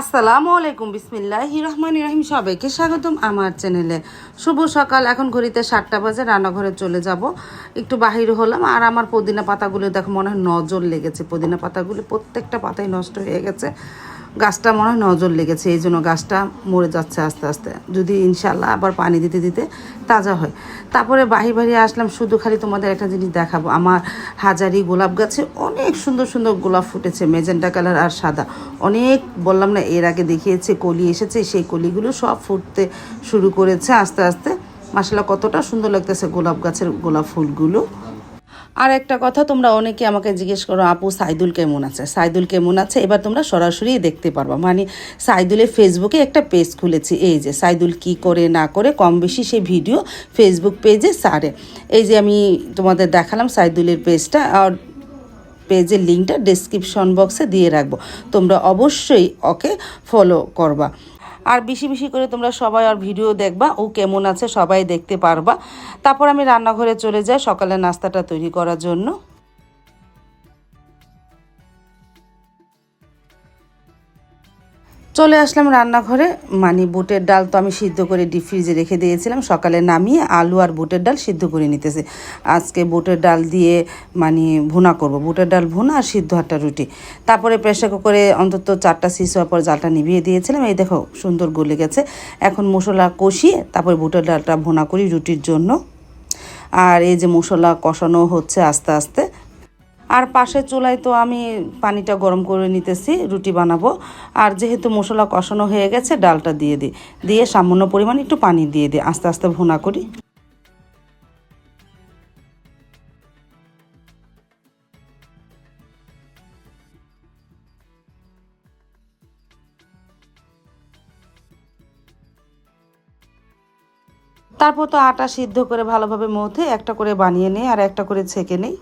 আসসালামু আলাইকুম, বিসমিল্লাহ রহমান রহিম। সবাইকে স্বাগতম আমার চ্যানেলে। শুভ সকাল, এখন ঘড়িতে সাতটা বাজে, রান্নাঘরে চলে যাব। একটু বাহির হলাম, আর আমার পুদিনা পাতাগুলো দেখো, মনে হয় নজর লেগেছে। পুদিনা পাতাগুলো প্রত্যেকটা পাতাই নষ্ট হয়ে গেছে। গাছটা মনে হয় নজর লেগেছে, এই জন্য গাছটা মরে যাচ্ছে আস্তে আস্তে। যদি ইনশাল্লাহ আবার পানি দিতে দিতে তাজা হয়। তারপরে বাহির বাহিরে আসলাম, শুধু খালি তোমাদের একটা জিনিস দেখাবো। আমার হাজারি গোলাপ গাছে অনেক সুন্দর সুন্দর গোলাপ ফুটেছে, মেজেন্টা কালার আর সাদা। অনেক বললাম না, এর আগে দেখিয়েছে, কলি এসেছে, সেই কলিগুলো সব ফুটতে শুরু করেছে আস্তে আস্তে। মাসালা কতটা সুন্দর লাগতেছে গোলাপ গাছের গোলাপ ফুলগুলো। আর একটা কথা, তোমরা অনেকে আমাকে জিজ্ঞেস করো, আপু, সাইদুল কেমন আছে? সাইদুল কেমন আছে? এবার তোমরা সরাসরি দেখতে পারবা। মানে সাইদুলের ফেসবুকে একটা পেজ খুলেছি। এই যে, সাইদুল কি করে, না করে, কম বেশি সেই ভিডিও ফেসবুক পেজে সারে। এই যে, আমি তোমাদের দেখালাম সাইদুলের পেজটা আর পেজের লিঙ্কটা ডেসক্রিপশন বক্সে দিয়ে রাখব। তোমরা অবশ্যই ওকে ফলো করবা। আর বেশি বেশি করে তোমরা সবাই আর ভিডিও দেখবা, ও কেমন আছে সবাই দেখতে পারবা। তারপর আমি রান্নাঘরে চলে যাই সকালে নাস্তাটা তৈরি করার জন্য। চলে আসলাম রান্নাঘরে। মানে বুটের ডাল তো আমি সিদ্ধ করে ডিপ ফ্রিজে রেখে দিয়েছিলাম। সকালে নামিয়ে আলু আর বুটের ডাল সিদ্ধ করে নিতেছি। আজকে বুটের ডাল দিয়ে মানে ভুনা করব। বুটের ডাল ভুনা আর সিদ্ধ একটা রুটি। তারপরে প্রেশার কুকারে অন্তত চারটা সিস হওয়ার পর জালটা নিভিয়ে দিয়েছিলাম। এই দেখো, সুন্দর গলে গেছে। এখন মশলা কষিয়ে তারপরে বুটের ডালটা ভুনা করি রুটির জন্য। আর এই যে মশলা কষানো হচ্ছে আস্তে আস্তে আর পাশের চুলায় তো আমি পানিটা গরম করে নিতেছি, রুটি বানাবো। আর যেহেতু মশলা কষানো হয়ে গেছে, ডালটা দিয়ে দিই। দিয়ে সামান্য পরিমাণ একটু পানি দিয়ে দিই। আস্তে আস্তে ভুনা করি। তারপর তো আটা সিদ্ধ করে ভালোভাবে মধ্যে একটা করে বানিয়ে নেই আর একটা করে ছেঁকে নেই।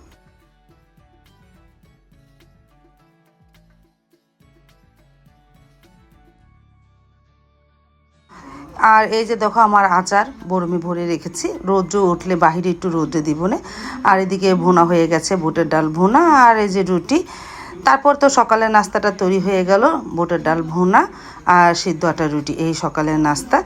আর এই যে দেখো আমার আচার, বরমি ভরে রেখেছি। রোদ্র উঠলে বাহিরে একটু রোদ্রে দিব না। আর এদিকে ভুনা হয়ে গেছে বুটের ডাল ভুনা আর এই যে রুটি। তারপর তো সকালের নাস্তাটা তৈরি হয়ে গেল বুটের ডাল ভুনা আর সিদ্ধ আটা রুটি, এই সকালের নাস্তা।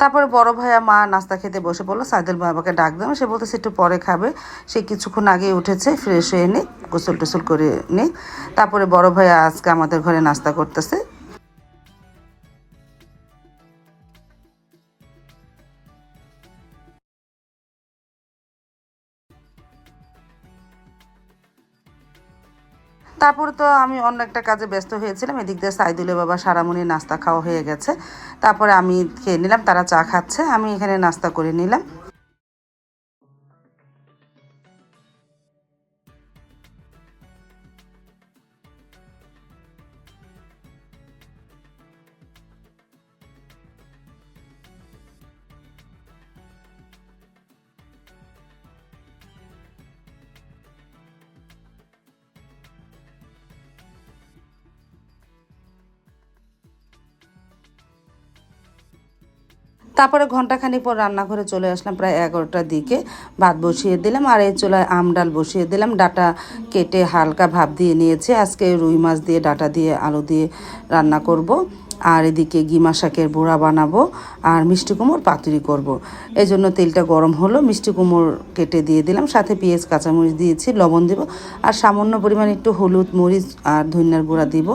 তারপরে বড় ভাইয়া মা নাস্তা খেতে বসে পড়ল। সাইদুল বাবাকে ডাক দিলাম। সে বলতেছে, একটু পরে খাবে। সে কিছুক্ষণ আগে উঠেছে ফ্রেশ হয়ে নিই গোসল টোসল করে নিই তারপরে বড় ভাইয়া আজকে আমাদের ঘরে নাস্তা করতেছে। তারপরে তো আমি অন্য একটা কাজে ব্যস্ত হয়েছিলাম, এদিক দিয়ে সাইদুলে বাবা সারামণি নাস্তা খাওয়া হয়ে গেছে। তারপরে আমি খেয়ে নিলাম, তারা চা খাচ্ছে, আমি এখানে নাস্তা করে নিলাম। তারপরে ঘন্টাখানিক পর রান্নাঘরে চলে আসলাম, প্রায় এগারোটার দিকে। ভাত বসিয়ে দিলাম, আর এই চুলায় আম ডাল বসিয়ে দিলাম। ডাটা কেটে হালকা ভাব দিয়ে নিয়েছি। আজকে রুই মাছ দিয়ে, ডাটা দিয়ে, আলু দিয়ে রান্না করব। আর এদিকে গিমা শাকের বোড়া বানাবো আর মিষ্টি কুমড় পাতুরি করব। এই জন্য তেলটা গরম হলো, মিষ্টি কুমড় কেটে দিয়ে দিলাম, সাথে পেঁয়াজ, কাঁচামরিচ দিয়েছি, লবণ দিব, আর সামান্য পরিমাণ একটু হলুদ, মরিচ আর ধনিয়ার গুঁড়া দিব।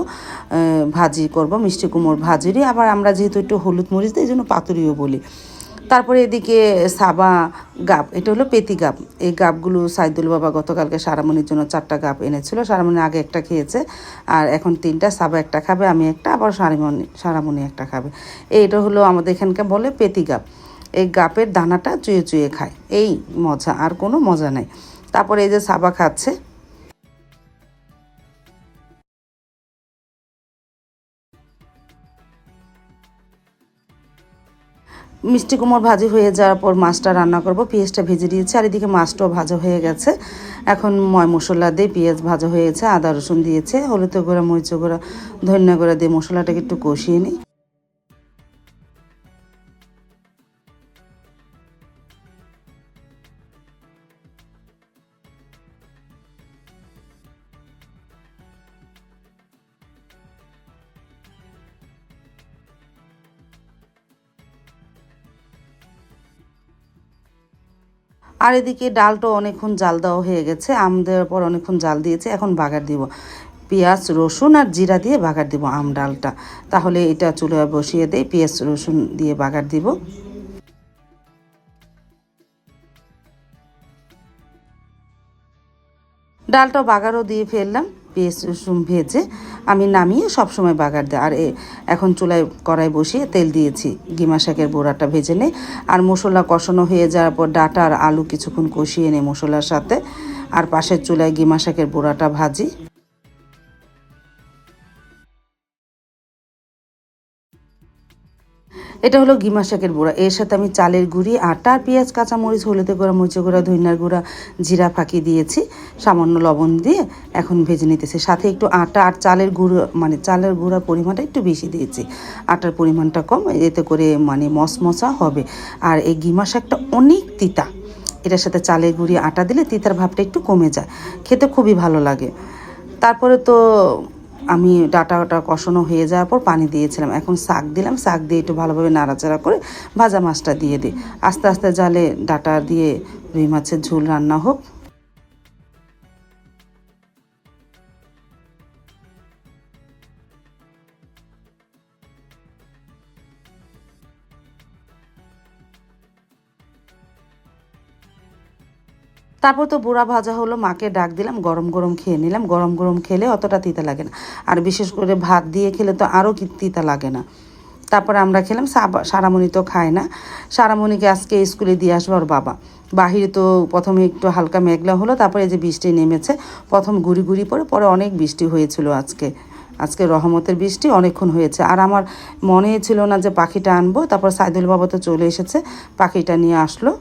ভাজি করব, মিষ্টি কুমড় ভাজিরই। আবার আমরা যেহেতু একটু হলুদ, মরিচ দিই এই জন্য পাতুরিও বলি। তারপরে এদিকে সাবা গাব, এটা হলো পেতি গাব। এই গাবগুলো সাইদুল বাবা গতকালকে সারামণির জন্য চারটা গাব এনেছিল, সারামণি আগে একটা খেয়েছে, আর এখন তিনটা, সাবা একটা খাবে, আমি একটা, আবার সারামণি সারামণি একটা খাবে। এইটা হলো আমাদের এখানকার বলে পেতি গাব। এই গাপের দানাটা চুয়ে চুয়ে খায়, এই মজা, আর কোনো মজা নাই। তারপরে এই যে সাবা খাচ্ছে মিষ্টি কুমড় ভাজি হয়ে যাওয়ার পর মাছটা রান্না করব, পেঁয়াজটা ভেজে দিয়েছি আর এদিকে মাছটাও ভাজা হয়ে গেছে। এখন ময় মশলা দিয়ে পেঁয়াজ ভাজা হয়েছে আদা রসুন দিয়েছে, হলুদ গুঁড়া মরিচ গুঁড়া, ধনিয়া গুঁড়া দিয়ে মশলাটাকে একটু কষিয়ে নিই। আর এদিকে ডালটা অনেকক্ষণ জাল দেওয়া হয়ে গেছে। আম দেওয়ার পর অনেকক্ষণ জাল দিয়েছে, এখন বাগার দিব। পেঁয়াজ, রসুন আর জিরা দিয়ে বাগার দিব আম ডালটা। তাহলে এটা চুলে বসিয়ে দেই, পেঁয়াজ, রসুন দিয়ে বাগার দিব। ডালটা বাগারও দিয়ে ফেললাম। পেঁয়াজ রসুন ভেজে আমি নামিয়ে সবসময় বাগার দিই আর এখন চুলায় কড়াই বসিয়ে তেল দিয়েছি। গিমা শাকের বোড়াটা ভেজে নেই। আর মশলা কষানো হয়ে যাওয়ার পর ডাটা আর আলু কিছুক্ষণ কষিয়ে নেই মশলার সাথে। আর পাশের চুলায় গিমা শাকের বোড়াটা ভাজি। এটা হলো গিমা শাকের গুঁড়া। এর সাথে আমি চালের গুঁড়ি, আটা, পেঁয়াজ, কাঁচামরিচ, হলুদে গুঁড়া, মরিচ গুঁড়া ধইনার গুঁড়া, জিরা ফাঁকি দিয়েছি। সামান্য লবণ দিয়ে এখন ভেজে নিতেছি। সাথে একটু আটা আর চালের গুঁড়ো মানে চালের গুঁড়ার পরিমাণটা একটু বেশি দিয়েছি। আটার পরিমাণটা কম, এতে করে মানে মশমশা হবে। আর এই গিমা শাকটা অনেক তিতা। এটার সাথে চালের গুঁড়ি, আটা দিলে তিতার ভাবটা একটু কমে যায়। খেতে খুবই ভালো লাগে। তারপরে তো আমি ডাটাটা কষানো হয়ে যাওয়ার পর পানি দিয়েছিলাম। এখন শাক দিলাম, শাক দিয়ে একটু ভালোভাবে নাড়াচাড়া করে ভাজা মাছটা দিয়ে দিই। আস্তে আস্তে জালে ডাটা দিয়ে রুই মাছের ঝোল রান্না হোক। তারপর তো বুড়া ভাজা হলো, মাকে ডাক দিলাম, গরম গরম খেয়ে নিলাম। গরম গরম খেলে অতটা তিতা লাগে না। আর বিশেষ করে ভাত দিয়ে খেলে তো আরও তিতা লাগে না। তারপরে আমরা খেলাম, সাবা- সারামণি তো খায় না। সারামণিকে আজকে স্কুলে দিয়ে আসব ওর বাবা। বাহিরে তো প্রথমে একটু হালকা মেঘলা হলো, তারপরে যে বৃষ্টি নেমেছে, প্রথম গুড়ি গুড়ি পরে পরে অনেক বৃষ্টি হয়েছিল আজকে। আজকে রহমতের বৃষ্টি অনেকক্ষণ হয়েছে। আর আমার মনে ছিল না যে পাখিটা আনব। তারপর সাইদুল বাবা তো চলে এসেছে, পাখিটা নিয়ে আসলো।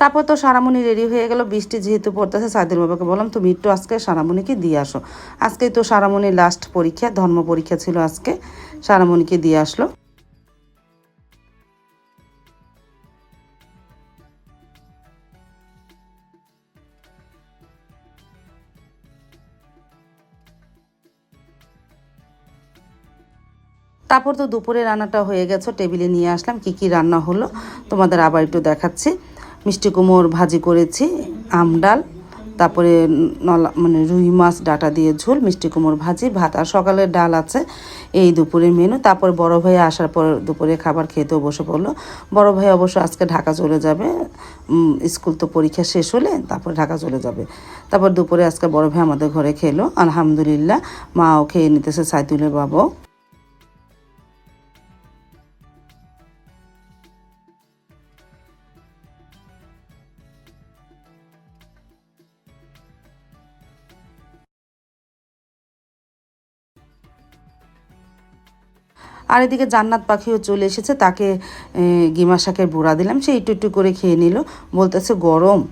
তারপর তো সারামণি রেডি হয়ে গেল, বৃষ্টি যেহেতু পড়তেছে, সাইদুল বাবাকে বললাম, তুমি একটু আজকে সারামণিকে দিয়ে আসো। আজকে তো সারামণির লাস্ট পরীক্ষা, ধর্ম পরীক্ষা ছিল আজকে, সারামণিকে দিয়ে আসলো। তারপর তো দুপুরে রান্নাটা হয়ে গেছে, টেবিলে নিয়ে আসলাম, কি কি রান্না হলো তোমাদের আবার একটু দেখাচ্ছি। মিষ্টি কুমোর ভাজি করেছি, আম ডাল, তারপরে নলা মানে রুই মাছ, ডাটা দিয়ে ঝোল, মিষ্টি কুমড় ভাজি, ভাত, আর সকালের ডাল আছে এই দুপুরের মেনু। তারপর বড় ভাই আসার পর দুপুরে খাবার খেতেও বসে পড়ল। বড় ভাই অবশ্য আজকে ঢাকা চলে যাবে। স্কুল তো পরীক্ষা শেষ হলে তারপর ঢাকা চলে যাবে। তারপর দুপুরে আজকে বড় ভাই আমাদের ঘরে খেলো। আলহামদুলিল্লাহ, মাও খেয়ে নিতেছে সাইদুলের বাবাও। আর এদিকে জান্নাত পাখিও চলে এসেছে, তাকে গিমা শাকের বুড়া দিলাম, সে একটু একটু করে খেয়ে নিল, বলতেছে গরম।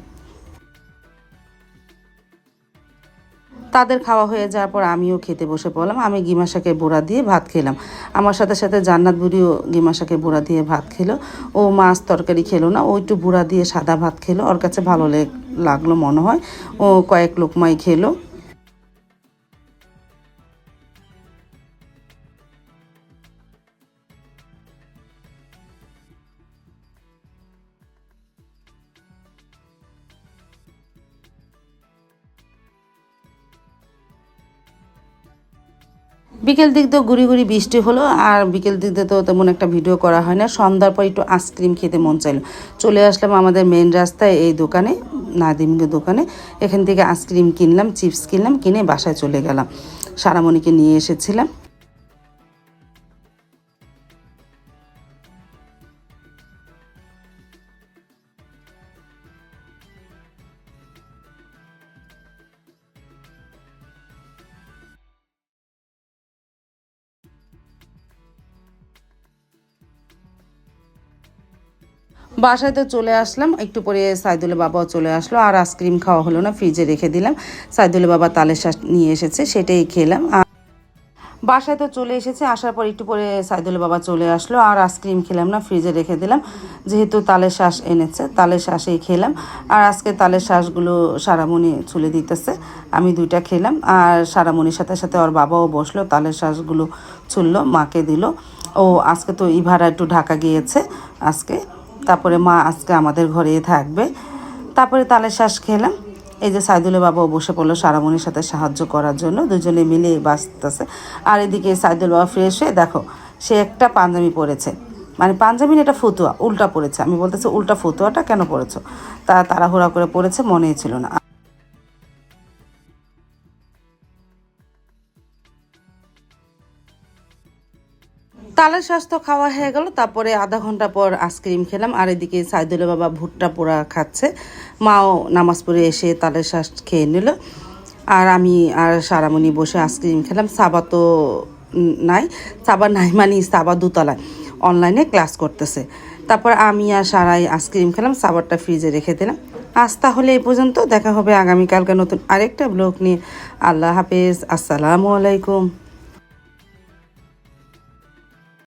তাদের খাওয়া হয়ে যাওয়ার পর আমিও খেতে বসে পড়লাম, আমি গিমা শাকের বোড়া দিয়ে ভাত খেলাম। আমার সাথে সাথে জান্নাত বুড়িও গিমা শাকের বোড়া দিয়ে ভাত খেলো। ও মাছ তরকারি খেলো না, ও একটু বুড়া দিয়ে সাদা ভাত খেলো, ওর কাছে ভালো লেগ- লাগল মনে হয়। ও কয়েক লোকমাই খেলো। বিকেল দিক দিয়ে গুড়ি গুড়ি বৃষ্টি হলো, আর বিকেল দিক দিয়ে তো তেমন একটা ভিডিও করা হয় না। সন্ধ্যার পর একটু আইসক্রিম খেতে মন চাইলো। চলে আসলাম আমাদের মেন রাস্তায়, এই দোকানে, নাদিমকে দোকানে। এখান থেকে আইসক্রিম কিনলাম, চিপস কিনলাম, কিনে বাসায় চলে গেলাম। সারামণিকে নিয়ে এসেছিলাম। বাসায় তো চলে আসলাম, একটু পরে সাইদুলের বাবাও চলে আসলো। আর আইসক্রিম খাওয়া হলো না ফ্রিজে রেখে দিলাম। সাইদুলের বাবা তালের শ্বাস নিয়ে এসেছে, সেটাই খেলাম। বাসায় তো চলে এসেছে, আসার পর একটু পরে সাইদুলের বাবা চলে আসলো। আর আইসক্রিম খেলাম না ফ্রিজে রেখে দিলাম। যেহেতু তালের শ্বাস এনেছে, তালের শ্বাসেই খেলাম। আর আজকে তালের শ্বাসগুলো সারামণি ছুলে দিতেছে, আমি দুইটা খেলাম। আর সারামণির সাথে সাথে ওর বাবাও বসল, তালের শ্বাসগুলো ছুললো, মাকে দিল। ও আজকে তো ইভারা একটু ঢাকা গিয়েছে আজকে। তারপরে মা আজকে আমাদের ঘরে থাকবে। তারপরে তালের শ্বাস খেলাম। এই যে সাইদুলের বাবাও বসে পড়ল সারামণির সাথে সাহায্য করার জন্য। দুজনে মিলে বাঁচতেছে। আর এদিকে সাইদুল বাবা ফ্রেশ হয়ে, দেখো, সে একটা পাঞ্জাবি পরেছে। মানে পাঞ্জাবি এটা ফতুয়া, উল্টা পড়েছে আমি বলতেছি, উল্টা ফতুয়াটা কেন পড়েছো তা তাড়াহুড়া করে পড়েছে মনেই ছিল না। তালের স্বাস্থ্য খাওয়া হয়ে গেল, তারপরে আধা ঘণ্টা পর আইসক্রিম খেলাম, আর এদিকে সাইদুলের বাবা ভুট্টা পোড়া খাচ্ছে। মাও নামাজ পড়ে এসে তালের শ্বাস খেয়ে নিল। আর আমি আর সারামণি বসে আইসক্রিম খেলাম। সাবা তো নাই। সাবা নাই মানে সাবা দুতলায় অনলাইনে ক্লাস করতেছে। তারপর আমি আর সারাই আইসক্রিম খেলাম, সাবারটা ফ্রিজে রেখে দিলাম। আজ তাহলে এই পর্যন্ত, দেখা হবে আগামীকালকে নতুন আরেকটা ব্লগ নিয়ে। আল্লাহ হাফেজ, আসসালামু আলাইকুম।